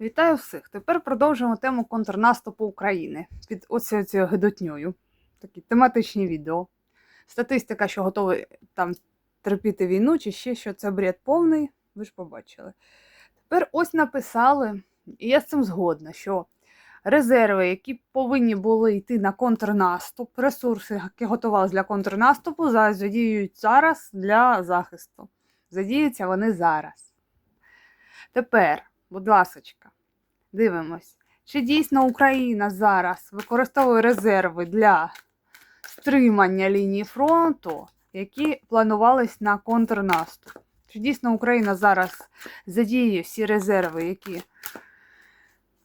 Вітаю всіх! Тепер продовжуємо тему контрнаступу України під оцею цією гидотньою. Такі тематичні відео. Статистика, що готові там терпіти війну, чи ще що це бред повний, ви ж побачили. Тепер ось написали, і я з цим згодна, що резерви, які повинні були йти на контрнаступ, ресурси, які готувалися для контрнаступу, зараз задіюють зараз для захисту. Задіються вони зараз. Тепер, будь ласочка, дивимось, чи дійсно Україна зараз використовує резерви для стримання лінії фронту, які планувались на контрнаступ. Чи дійсно Україна зараз задіює всі резерви, які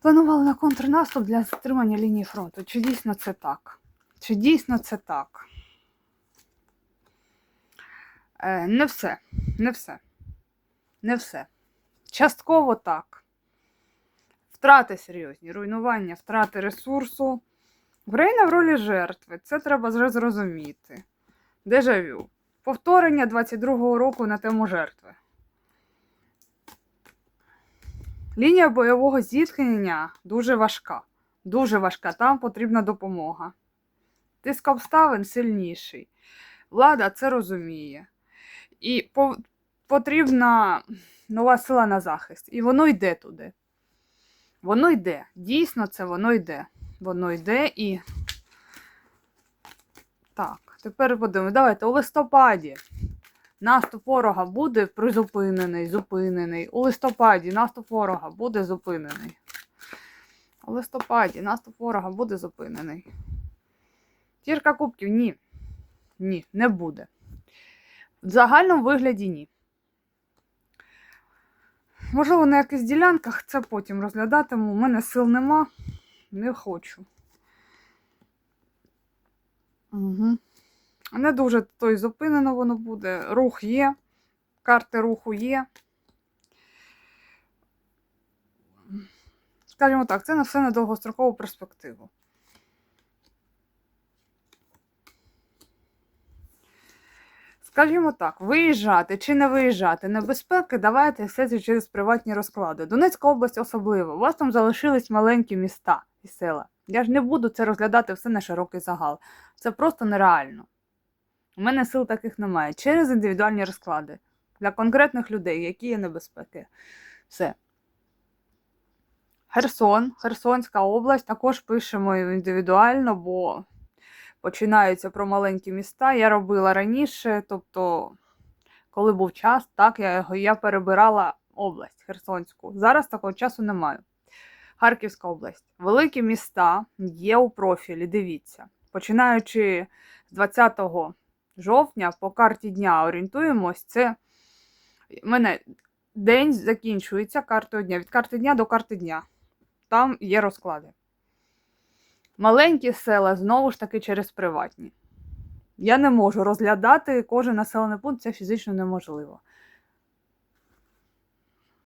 планували на контрнаступ для стримання лінії фронту? Чи дійсно це так? Чи дійсно це так? Е, не все, не все. Не все. Частково так. Втрати серйозні, руйнування, втрати ресурсу. Україна в ролі жертви. Це треба зрозуміти. Дежавю. Повторення 22-го року на тему жертви. Лінія бойового зіткнення дуже важка. Дуже важка. Там потрібна допомога. Тиск обставин сильніший. Влада це розуміє. І потрібна нова сила на захист. І воно йде туди. Воно йде. Дійсно, це воно йде. Воно йде і. Так, тепер подивимось. Давайте у листопаді наступ ворога буде призупинений, зупинений. У листопаді наступ ворога буде зупинений. У листопаді наступ ворога буде зупинений. Тірка кубків ні. Ні, не буде. В загальному вигляді ні. Можливо, на якихось ділянках це потім розглядатиму. У мене сил нема, не хочу. Угу. Не дуже то й зупинено воно буде. Рух є, карти руху є. Скажімо так, це на все на довгострокову перспективу. Скажімо так, виїжджати чи не виїжджати небезпеки, давайте все через приватні розклади. Донецька область особливо. У вас там залишились маленькі міста і села. Я ж не буду це розглядати все на широкий загал. Це просто нереально. У мене сил таких немає. Через індивідуальні розклади для конкретних людей, які є небезпеки. Все. Херсон, Херсонська область також пишемо індивідуально, бо починаються про маленькі міста. Я робила раніше, тобто, коли був час, так, я, його- я перебирала область Херсонську. Зараз такого часу не маю. Харківська область. Великі міста є у профілі, дивіться. Починаючи з 20 жовтня по карті дня орієнтуємось, це мене день закінчується картою дня. Від карти дня до карти дня. Там є розклади. Маленькі села знову ж таки через приватні. Я не можу розглядати кожен населений пункт, це фізично неможливо.